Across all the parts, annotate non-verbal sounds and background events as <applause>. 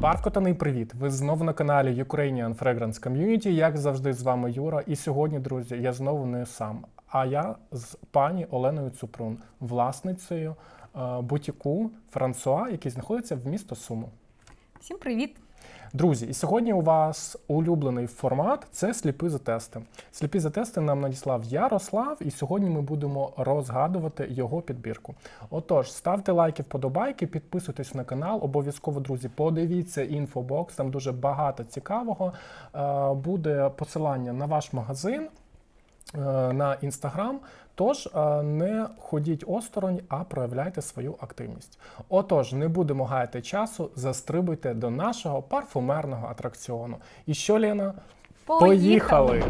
Барвкотаний привіт! Ви знову на каналі Ukrainian Fragrance Community. Як завжди, з вами Юра. І сьогодні, друзі, я знову не сам. А я з пані Оленою Цупрун, власницею е, бутіку Франсуа, який знаходиться в місто Суму. Всім привіт! Друзі, і сьогодні у вас улюблений формат це сліпі затести. Сліпі затести нам надіслав Ярослав, і сьогодні ми будемо розгадувати його підбірку. Отож, ставте лайки, вподобайки, підписуйтесь на канал. Обов'язково, друзі, подивіться інфобокс, там дуже багато цікавого. Е, Буде посилання на ваш магазин. Е, На інстаграм, тож е, не ходіть осторонь, а проявляйте свою активність. Отож, не будемо гаяти часу, застрибуйте до нашого парфумерного атракціону. І що, Лена? Поїхали!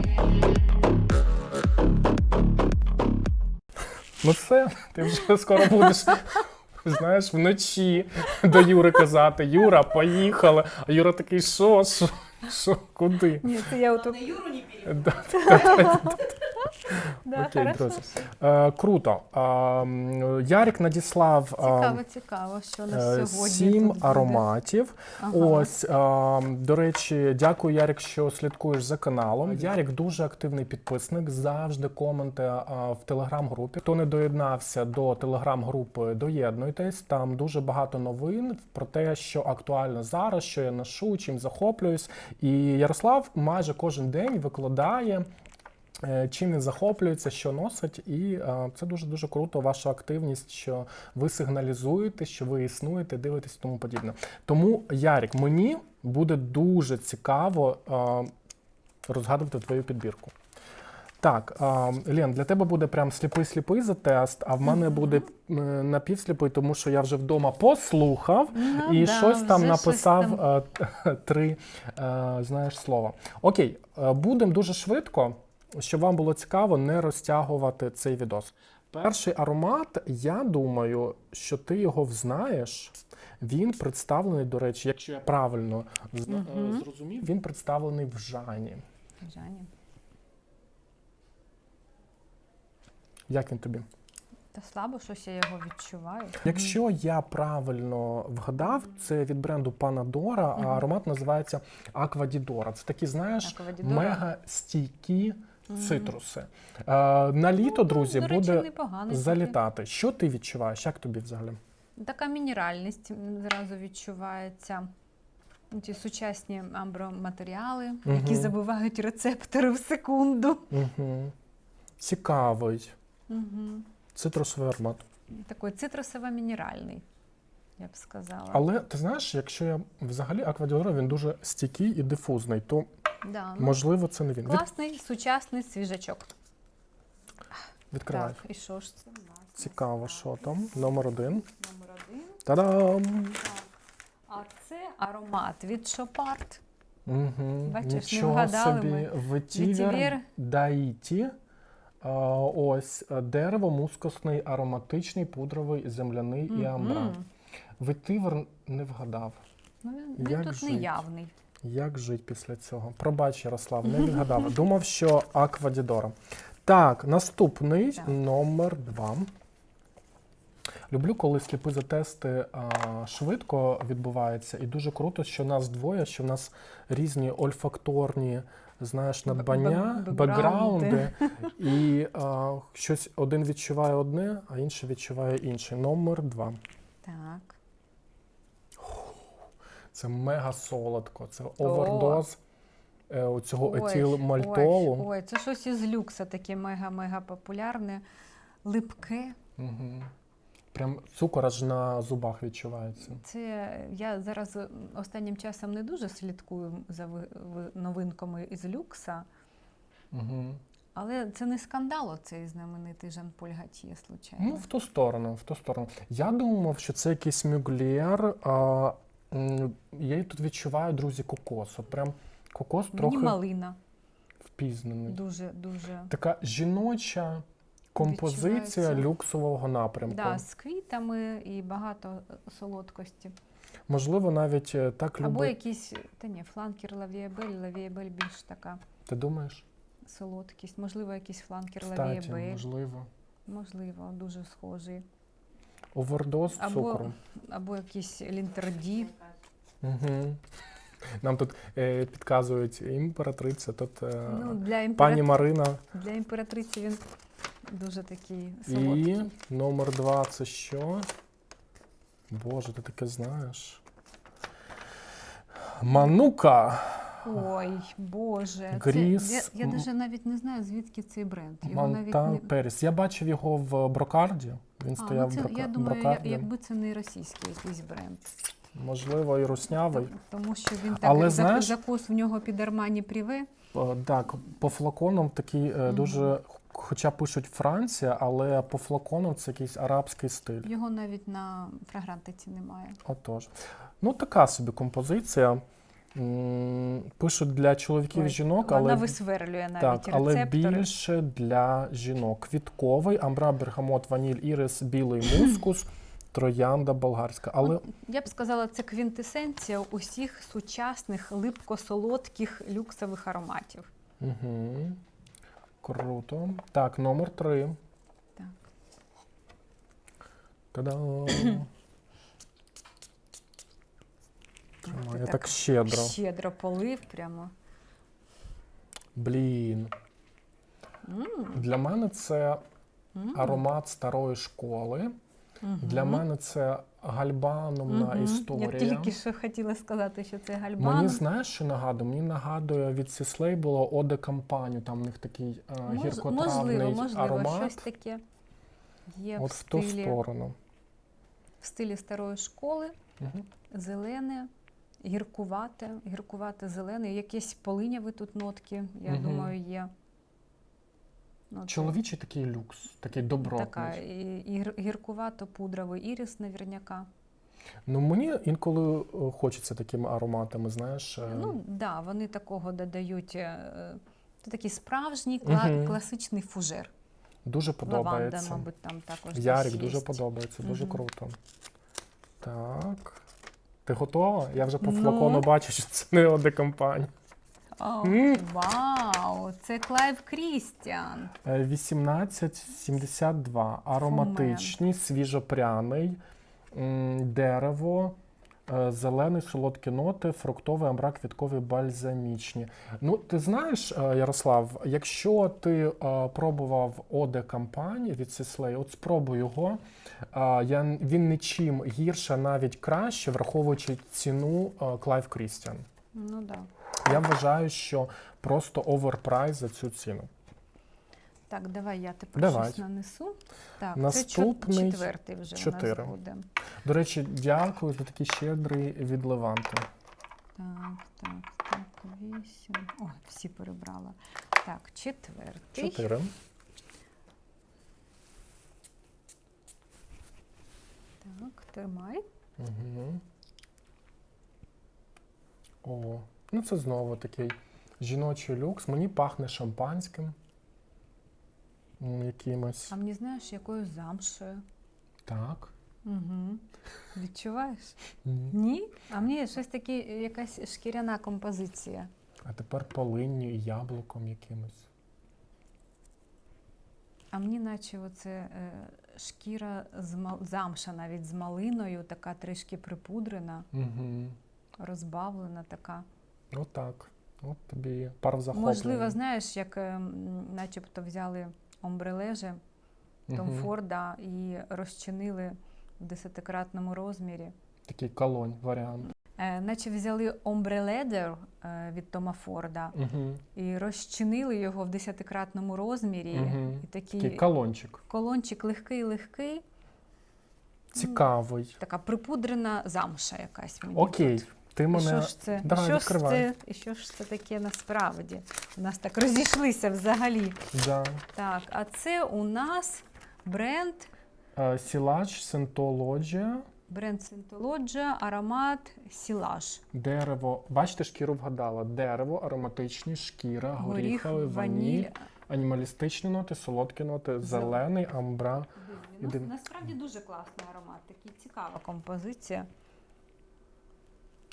Ну все, ти вже скоро будеш. Знаєш, вночі до Юри казати: Юра, поїхали. А Юра такий, що, що, що, куди? Ні, це я на юру не да, Да, Окей, хорошо. друзі. Е, круто. Е, м, Ярик надіслав е, Цікаво, цікаво, що у е, сьогодні сім тут буде. ароматів. Ага. Ось, е, до речі, дякую, Ярик, що слідкуєш за каналом. Ярик дуже активний підписник, завжди коменти е, в телеграм-групі. Хто не доєднався до телеграм-групи, доєднуйтесь. Там дуже багато новин про те, що актуально зараз, що я ношу, чим захоплююсь. І Ярослав майже кожен день викладає. Е, Чим він захоплюється, що носить, і е, це дуже дуже круто. Ваша активність, що ви сигналізуєте, що ви існуєте, дивитесь і тому подібне. Тому, Ярік, мені буде дуже цікаво е, розгадувати твою підбірку. Так, Лен, для тебе буде прям сліпий-сліпий за тест, а в мене буде напівсліпий, тому що я вже вдома послухав Ну, і да, щось там написав щось там. <laughs> три знаєш слова. Окей, будемо дуже швидко, щоб вам було цікаво не розтягувати цей відос. Перший аромат, я думаю, що ти його взнаєш. Він представлений, до речі, якщо я правильно е, зрозумів, він представлений в Жані. Жані. Як він тобі? Та слабо щось я його відчуваю. Якщо я правильно вгадав, це від бренду Panadora, а аромат називається Аквадідора. Це такі, знаєш, мега стійкі. Цитруси. Е, на літо, друзі, До речі, буде непоганий залітати. Що ти відчуваєш? Як тобі взагалі? Така мінеральність зразу відчувається. Ті сучасні амброматеріали, які Мгм. забивають рецептори в секунду. Угу. Цікавий. Угу. Цитрусовий аромат. Такий цитрусово-мінеральний, я б сказала. Але ти знаєш, якщо я взагалі Аквадідора, він дуже стійкий і дифузний, то да, ну, можливо це не він. Від, класний сучасний свіжачок. відкривай. Так, і що ж це? Цікаво, що там. Номер один. Номер один. Та-дам! А це аромат від Шопарт. Угу. Бачиш, не Нічого вгадали собі. ми. Ветівер Ветівер. Даїті. Ось е, дерево, мускусний, ароматичний, пудровий, земляний і амбра. Мгм. Ветивер не вгадав. Ну, він, він Як тут жить? неявний. Як жить після цього? Пробач, Ярослав, не <laughs> відгадав. Думав, що Аквадідора. Так, наступний Так. номер два. Люблю, коли сліпи затести а, швидко відбуваються, і дуже круто, що нас двоє, що в нас різні ольфакторні, знаєш, надбання, бек- бекграунди, <laughs> і а, щось один відчуває одне, а інший відчуває інше. Номер два. Так. Це мега солодко, це овердоз е, оцього Ой, етилмальтолу. Ой, ой, це щось із люкса таке мега-мега популярне. Липке. Угу. Прям цукор аж на зубах відчувається. Це я зараз останнім часом не дуже слідкую за ви- ви- новинками із люкса, Угу. але це не скандал, оцей знаменитий Жан-Поль Гатьє, случайно. Ну, в ту сторону, в ту сторону. Я думав, що це якийсь мюглєр. А, я тут відчуваю, друзі, кокос. От прям кокос Мені трохи малина. впізнаний. Дуже, дуже. Така жіноча композиція Відчувається. люксового напрямку. Да, з квітами і багато солодкості. Можливо, навіть е, так Або любить. якийсь, та ні, фланкер лавіабель, лавіабель більш така Ти думаєш? солодкість. Можливо, якийсь фланкер Кстати, лавіабель. можливо. Можливо, дуже схожий. Овердоз Або, цукру. або якийсь лінтерді. Угу. Нам тут е, підказують імператриця, тут е, Ну, для, пані імператри... Марина. для імператриці він дуже такий І номер два це що? Боже, ти таке знаєш. Манука. Ой, Боже. Гріс, Це, я я м- навіть не знаю, звідки цей бренд. Його навіть Монтан не... Періс. Я бачив його в брокарді. Він А, стояв ну це, в брока... я думаю, я, брокарді. якби це не російський якийсь бренд. Можливо, і руснявий. Тому що він так Але зак- знаєш- закос в нього під Армані Пріве. Е, Так, по флаконам такий е, дуже, хоча пишуть Франція, але по флаконам це якийсь арабський стиль. Його навіть на фрагрантиці немає. Отож. Ну, така собі композиція. Пишуть для чоловіків і жінок, Вона але, висверлює навіть так, але рецептори. більше для жінок. Квітковий, амбра, бергамот, ваніль, ірис, білий мускус, <clears throat> троянда болгарська. Але От Я б сказала, це квінтесенція усіх сучасних липко-солодких люксових ароматів. угу. круто. Так, номер три. Так. Та-дам! Ти я так щедро. Щедро полив прямо. Блін. М, Для мене це м, аромат старої школи. мгм. Для мене це гальбанумна Мгм. історія. Я тільки що хотіла сказати, що це гальбан. Мені знаєш, що нагадує? Мені нагадує від Сіслей було Оде Кампаню. Там в них такий е, Мож- гіркотравний можливо, можливо, аромат. щось таке є От в, в ту стилі, сторону. в стилі старої школи, Мгм. зелене, гіркувате, гіркувате зелене, якісь полиняві тут нотки, я Мгм. думаю, є. Ну, Чоловічий такий люкс, такий добротний. Така і, і гір- гіркувато-пудровий ірис наверняка. Ну мені інколи е, хочеться такими ароматами, знаєш. е, Ну, да, вони такого додають. е, Це такий справжній кла- Мгм. класичний фужер. дуже Лаванда, подобається. мабуть, там також. Ярик дуже подобається, дуже Мгм. круто. Так. Ти готова? Я вже по Ну. флакону бачу, що це не оде компанія. О, М. Вау, це Клайв Крістіан. Е, 1872. Ароматичний, свіжопряний, дерево, е, зелений, солодкі ноти, фруктовий, амбра, квітковий, бальзамічні. Ну, ти знаєш, е, Ярослав, якщо ти е, пробував Оде Кампані від Сіслей, от спробуй його. Я, він нічим гірше, навіть краще, враховуючи ціну Клайв Крістіан. Ну да. Я вважаю, що просто оверпрайс за цю ціну. Так, давай я тепер Давай. щось нанесу. Так, Наступний це четвертий вже чотири. у нас буде. До речі, дякую за такий щедрий від Леванти. Так, так, так, вісім. О, всі перебрала. Так, четвертий. Чотири. Так, тримай. Угу. О, ну це знову такий жіночий люкс. Мені пахне шампанським. М, Якимось. А мені знаєш, якою замшою? Так. Угу. Відчуваєш? Ні. Ні? А мені щось таке, якась шкіряна композиція. А тепер полинню і яблуком якимось. А мені наче оце е, шкіра з мал- замша навіть з малиною, така трішки припудрена, Угу. розбавлена така. Отак. От тобі пар захоплення. Можливо, знаєш, як е, начебто взяли омбрележе Том Мгм. Форда і розчинили в десятикратному розмірі. Такий колонь варіант. Е, наче взяли омбреледер е, від Тома Форда Угу. і розчинили його в десятикратному розмірі. Мгм. І такий, Такий колончик. колончик легкий-легкий. Цікавий. Така припудрена замша якась. Мені Окей. тут. Ти І мене. що ж це? Давай, що ж це? І що ж це таке насправді? У нас так розійшлися взагалі. Да. Так, а це у нас бренд Е, Сілач, синтологія, Бренд Синтолоджа, аромат Сілаж. дерево. Бачите, шкіру вгадала. Дерево, ароматичні, шкіра, горіхове, горіховий, ваніль, ваніль. анімалістичні ноти, солодкі ноти, зелений, амбра. Ну, Іди. насправді дуже класний аромат, такий цікава композиція.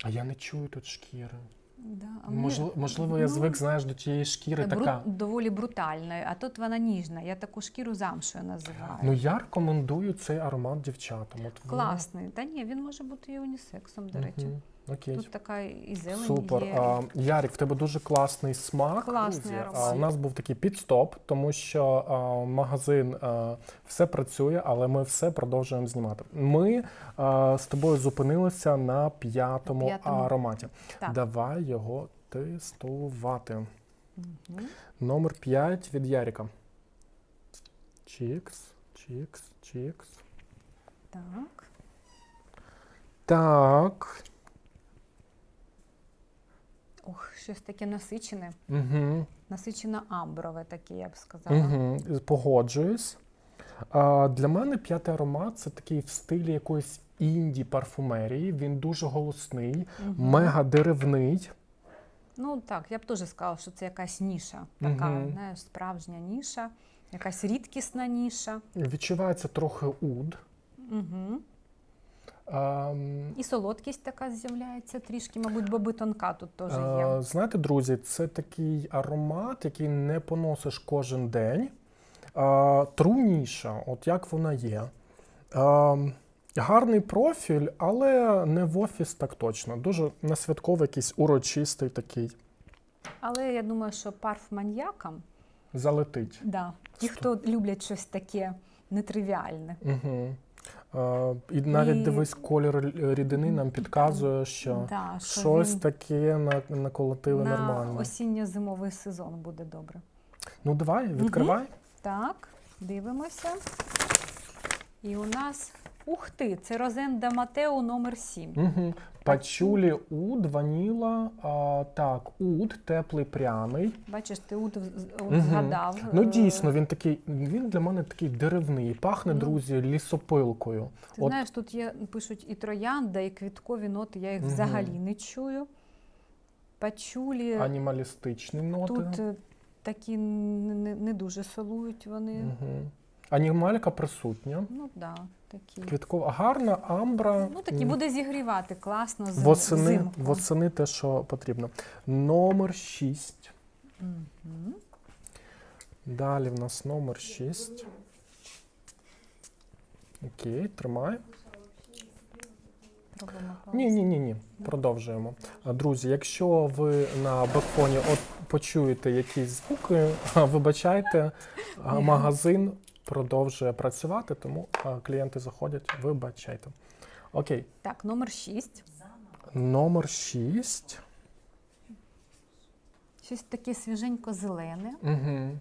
А я не чую тут шкіри. Да, а мені- Можливо, можливо, я ну, звик, знаєш, до тієї шкіри бру- така. доволі брутальною, а тут вона ніжна. Я таку шкіру замшою називаю. Ну я рекомендую цей аромат дівчатам. От він- Класний. Та ні, він може бути і унісексом, до речі. Мгм. Окей. Тут така і зелень Супер. є. А, Ярік, в тебе дуже класний смак. Класний друзі. аромат. А, у нас був такий підстоп, тому що а, магазин а, все працює, але ми все продовжуємо знімати. Ми а, з тобою зупинилися на п'ятому, П'ятому. ароматі. Так. Давай його тестувати. Мгм. Номер 5 від Яріка. Чікс, чікс, чікс. Так. Так. Ох, щось таке насичене. Угу. Насичено амброве таке, я б сказала. Угу. Погоджуюсь. А, для мене п'ятий аромат це такий в стилі якоїсь інді парфумерії. Він дуже голосний, Мгм. мега деревний. Ну так, я б теж сказала, що це якась ніша. Така, Мгм. знаєш, справжня ніша, якась рідкісна ніша. Відчувається трохи уд. Угу. І солодкість така з'являється трішки, мабуть, боби тонка тут теж Е, є. Знаєте, друзі, це такий аромат, який не поносиш кожен день. Е, Труніша, от як вона є. Е, Гарний профіль, але не в офіс так точно. Дуже на святковий якийсь урочистий такий. Але я думаю, що парф маньякам, Залетить. да, ті, хто люблять щось таке нетривіальне. Угу. Е, і навіть І- дивись, колір рідини нам підказує, що Да, що щось він таке на- наколотили на нормально. осінньо-зимовий сезон буде добре. Ну давай, відкривай. Так, дивимося. І у нас, ух ти, це Розенда Матео номер 7. Угу. Пачулі уд, ваніла, а, так, уд, теплий пряний. Бачиш, ти от Мгм. згадав. Ну е, дійсно, він такий, він для мене такий деревний. Пахне, Ну. друзі, лісопилкою. Ти От- знаєш, тут є, пишуть і троянда, і квіткові ноти, я їх Мгм. взагалі не чую. Пачулі, Анімалістичні ноти. тут е, такі не, не, не дуже солують вони. Угу. Анімалька присутня. Ну да, такі. Квіткова гарна, амбра. Ну, такі буде зігрівати класно зим, Восени, восени те, що потрібно. Номер 6. Мгм. Далі в нас номер 6. Окей, тримай. Ні, ні, ні, ні. Продовжуємо. Друзі, якщо ви на бекфоні от почуєте якісь звуки, вибачайте, магазин продовжує працювати, тому клієнти заходять, вибачайте. Окей, Так, номер 6. номер 6. Щось таке свіженько-зелене. Угу.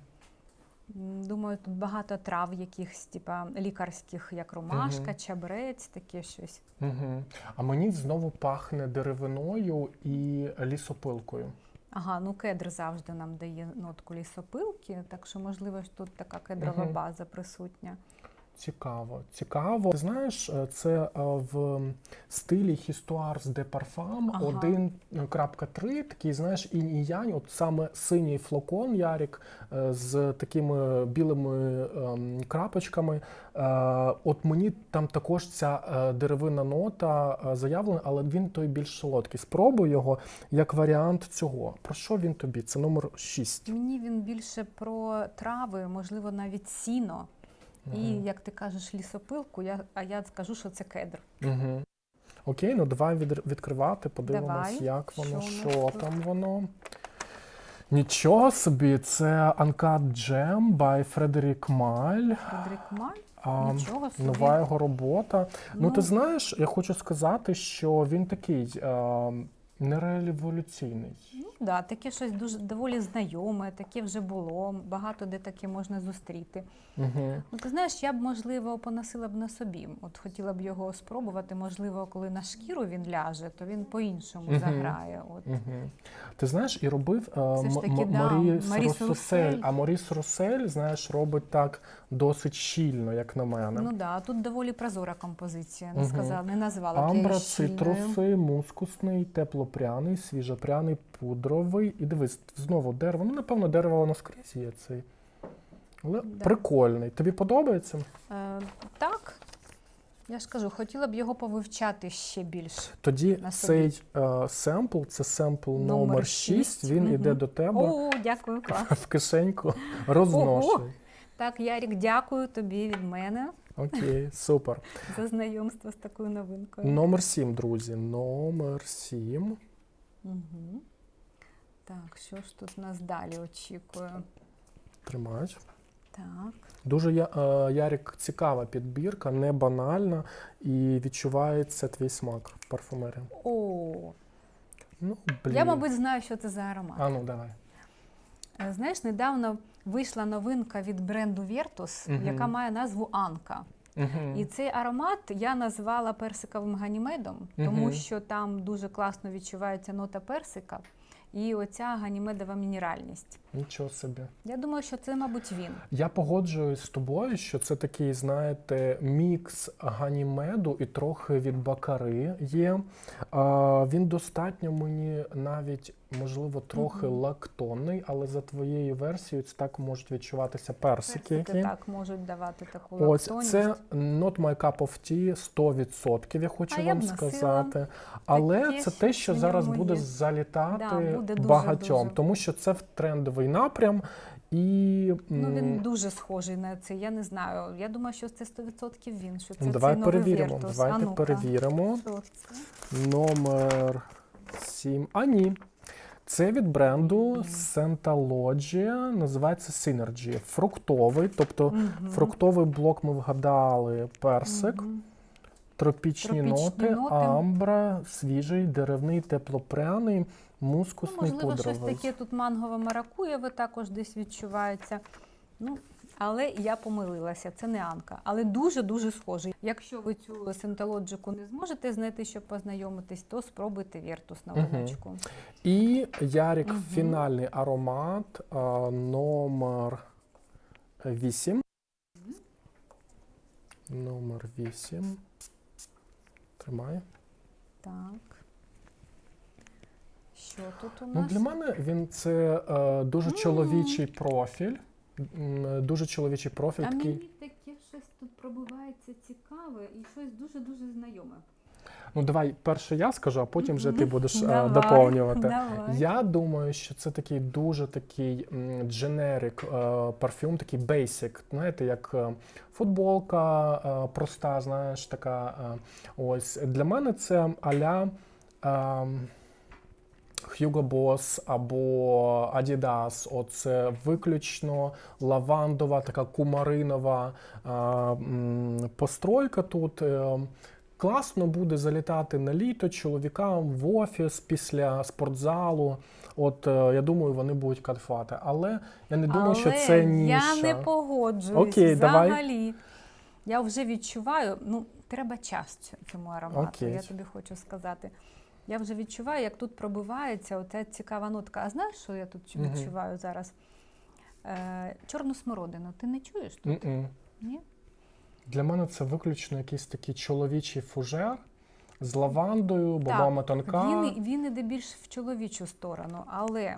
Думаю, тут багато трав якихось, типа лікарських, як ромашка, Мгм. чабрець, таке щось. Угу. А мені знову пахне деревиною і лісопилкою. Ага, ну кедр завжди нам дає нотку лісопилки, так що, можливо, тут така кедрова база присутня. Цікаво, цікаво. Ти знаєш, е, це е, в стилі Histoires de Parfum Ага. 1.3, такий, знаєш, інь і янь, от саме синій флакон Ярік е, з такими білими ем, крапочками. Е, От мені там також ця е, деревинна нота е, заявлена, але він той більш солодкий. Спробуй його як варіант цього. Про що він тобі? Це номер 6. Мені він більше про трави, можливо, навіть сіно. І, як ти кажеш, лісопилку, я, а я скажу, що це кедр. Угу. Окей, ну давай від, відкривати, подивимось, Давай. як воно, Що що, там воно. Нічого собі, це Uncut Gem by Фредерік Маль. Фредерик Маль, А, нічого собі. нова його робота. Ну, Ну. ти знаєш, я хочу сказати, що він такий а, нереволюційний. Ну, да, таке щось дуже доволі знайоме, таке вже було, багато де таке можна зустріти. Угу. Ну, ти знаєш, я б, можливо, поносила б на собі. От хотіла б його спробувати. Можливо, коли на шкіру він ляже, то він по-іншому Мгм. заграє. От. Угу. Ти знаєш, і робив е, М- М- да, Маріс Маріс. Россель. А Моріс Росель, знаєш, робить так досить щільно, як на мене. Ну да, тут доволі прозора композиція. Не Мгм. сказала, не назвала Амбра, цитруси, мускусний, теплопряний, свіжопряний, пудровий. І дивись, знову дерево. Ну, напевно, дерево воно скрізь є цей. Але Да. прикольний. Тобі подобається? Е, так. Я ж кажу, хотіла б його повивчати ще більш. Тоді цей е, семпл, це семпл Номер номер 6, шість. він Мгм. іде до тебе О, дякую, клас. <laughs> в кишеньку, розношуй. Так, Ярік, дякую тобі від мене. Окей, супер. за знайомство з такою новинкою. Номер сім, друзі. Номер сім. Угу. Так, що ж тут нас далі очікує? Тримають. Так. Дуже е, Ярік, цікава підбірка, не банальна і відчувається твій смак в парфумерії. О, Ну, блін. я, мабуть, знаю, що це за аромат. А ну давай. Е, Знаєш, недавно вийшла новинка від бренду Virtus, Мгм. яка має назву Анка. Угу. І цей аромат я назвала персиковим ганімедом, тому Мгм. що там дуже класно відчувається нота персика і оця ганімедова мінеральність. Нічого собі. Я думаю, що це, мабуть, він. Я погоджуюсь з тобою, що це такий, знаєте, мікс ганімеду і трохи від бакари є. А, він достатньо мені навіть, можливо, трохи Мгм. лактонний, але за твоєю версією це так можуть відчуватися персики. Персики які. так можуть давати таку Ось лактонність. це not my cup of tea 100%, я хочу А вам носила сказати. Але це те, що зараз буде є. залітати Да, буде дуже, багатьом, дуже. тому що це в трендовий напрям. І Ну, він дуже схожий на це. Я не знаю. Я думаю, що це 100% він. Що це давай цей новий перевіримо. Virtus. Давайте А ну-ка. перевіримо. Що це? Номер 7. А ні. Це від бренду Scientology, називається Synergy. Фруктовий, тобто угу. фруктовий блок ми вгадали персик, угу. тропічні, Тропічні ноти, ноти. амбра, свіжий, деревний, теплопряний, Ну, мускусний можливо, щось таке тут мангове маракуєве також десь відчувається. Ну, але я помилилася, це не Анка, але дуже-дуже схожий. Якщо ви цю синтологіку не зможете знайти, щоб познайомитись, то спробуйте Віртус на Мгм. луночку. І Ярік, Мгм. фінальний аромат а, номер 8. Номер 8. Тримай. Так. Що тут у нас? Ну, для мене він це е, дуже чоловічий профіль. М, Дуже чоловічий профіль. А такий. мені таке щось тут пробивається цікаве і щось дуже-дуже знайоме. Ну, давай перше я скажу, а потім вже ти будеш е, Давай, доповнювати. Давай. Я думаю, що це такий дуже такий дженерик парфюм, такий basic, знаєте, як е, футболка е, проста, знаєш, така. е, Ось для мене це аля. Hugo Boss або Adidas, оце виключно лавандова, така кумаринова е, постройка тут. Е, Класно буде залітати на літо чоловікам в офіс після спортзалу. От е, я думаю, вони будуть кайфувати. Але я не думаю, що це ніша. Я не погоджуюсь Окей, давай. взагалі. Я вже відчуваю, ну, треба час ць- цьому аромату, Окей. я тобі хочу сказати. Я вже відчуваю, як тут пробивається оця цікава нотка. А знаєш, що я тут відчуваю зараз? Е, чорну смородину. Ти не чуєш тут? М-м. Ні? Для мене це виключно якийсь такий чоловічий фужер з лавандою, бобами тонка. Він, він іде більш в чоловічу сторону, але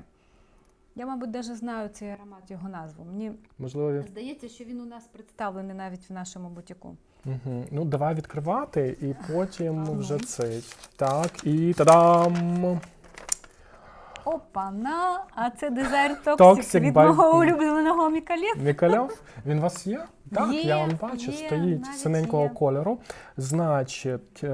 я, мабуть, навіть знаю цей аромат, його назву. Мені Можливо, він здається, що він у нас представлений навіть в нашому бутіку. Угу. Ну, давай відкривати і потім Ага. вже цей. Так, і та-дам! Опана, а це дезерт Toxic, Toxic від by- мого улюбленого Мікалєв. Мікальов, він у вас є? Так, Є, я вам бачу, є, стоїть синенького є. кольору. Значить, е,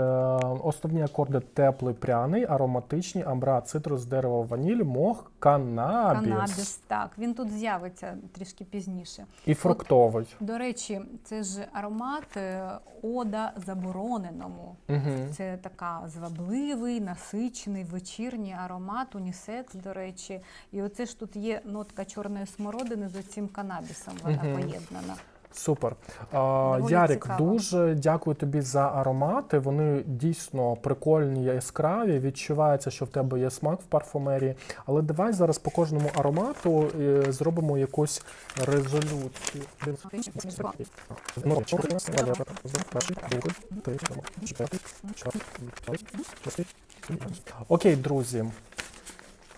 основні акорди теплий, пряний, ароматичні, амбра, цитрус, дерево, ваніль, мох, канабіс, Канабіс, так, він тут з'явиться трішки пізніше. і фруктовий. До речі, це ж аромат е, ода забороненому. Угу. Це така звабливий, насичений, вечірній аромат, унісекс, до речі. І оце ж тут є нотка чорної смородини з оцим канабісом, вона Мгм. поєднана. Супер. А, Ярик, цікаво. дуже дякую тобі за аромати. Вони дійсно прикольні, яскраві. Відчувається, що в тебе є смак в парфумерії. Але давай зараз по кожному аромату е, зробимо якусь резолюцію. Окей, друзі.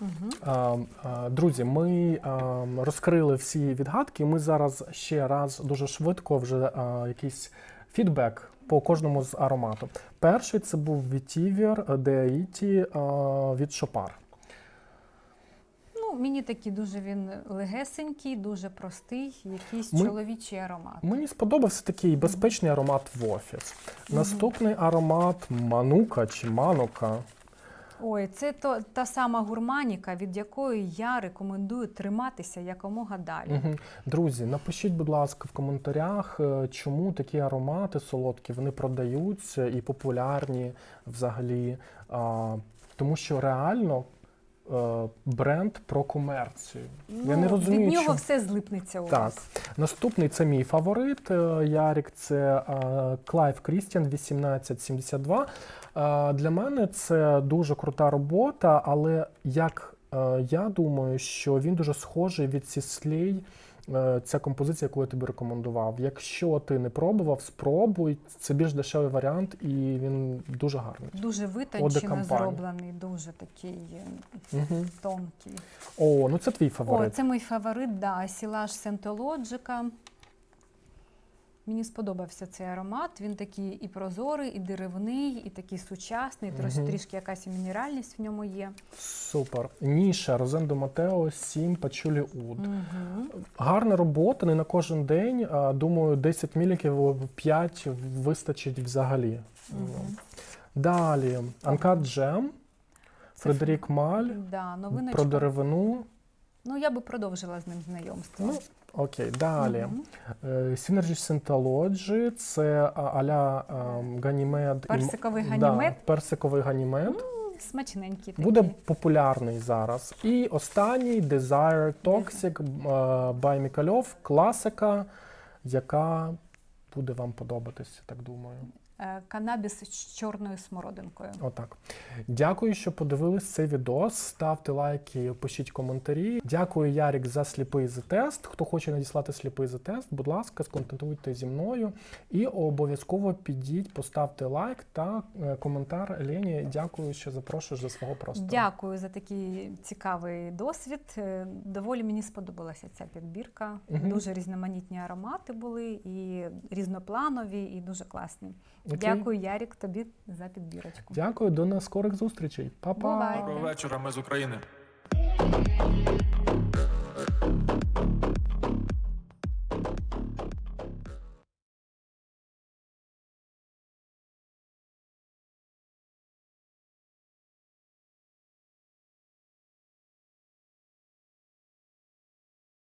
Угу. Друзі, ми розкрили всі відгадки. Ми зараз ще раз дуже швидко вже якийсь фідбек по кожному з аромату. Перший це був Vetiver Deity від Шопар. Ну, Ну, мені такий дуже він легесенький, дуже простий, якийсь Ми- чоловічий аромат. Мені сподобався такий безпечний аромат в офіс. Наступний аромат манука чи манука. Ой, це то, та сама гурманіка, від якої я рекомендую триматися якомога далі. Угу. Друзі, напишіть, будь ласка, в коментарях, е, чому такі аромати солодкі вони продаються і популярні взагалі. Тому що реально бренд про комерцію. Я не розумію, від нього що... все злипнеться у Так. вас. Наступний це мій фаворит. Ярік це е, Клайв Крістіан 1872. Е, Для мене це дуже крута робота, але як е, я думаю, що він дуже схожий від Сіслей. Е, Ця композиція, яку я тобі рекомендував. Якщо ти не пробував, спробуй. Це більш дешевий варіант, і він дуже гарний. Дуже витончено зроблений, дуже такий Угу. тонкий. О, ну це твій О, фаворит. це мій фаворит, да, сілаж Сентологіка. Мені сподобався цей аромат. Він такий і прозорий, і деревний, і такий сучасний, трош- Мгм. трішки якась і мінеральність в ньому є. Супер. Ніша Розендо Матео 7 Пачулі Уд. Угу. Гарна робота, не на кожен день. а, Думаю, 10 міліків 5 вистачить взагалі. Далі Анкат Джем, Фредерік Маль, Да, новиночка. про деревину. Ну, я би продовжила з ним знайомство. Ну, окей, далі. Е, Synergy Scientology, це аля ем, Ганімед. Персиковий ганімед. Да, персиковий ганімед. Смачненький такий. Буде популярний зараз. І останній Desire Toxic е, by Мікальов, класика, яка буде вам подобатись, так думаю. Е, Канабіс з чорною смородинкою. Отак. Дякую, що подивились цей відос. Ставте лайки, пишіть коментарі. Дякую, Ярік, за сліпий за тест. Хто хоче надіслати сліпий за тест, будь ласка, сконтактуйте зі мною і обов'язково підіть, поставте лайк та е, коментар Лені. Дякую, що запрошуєш до свого простору. Дякую за такий цікавий досвід. Е, Доволі мені сподобалася ця підбірка. Мгм. Дуже різноманітні аромати були, і різнопланові, і дуже класні. Окей. Дякую, Ярік, тобі за підбірочку. Дякую, до скорих зустрічей. Па-па. Доброго вечора, ми з України.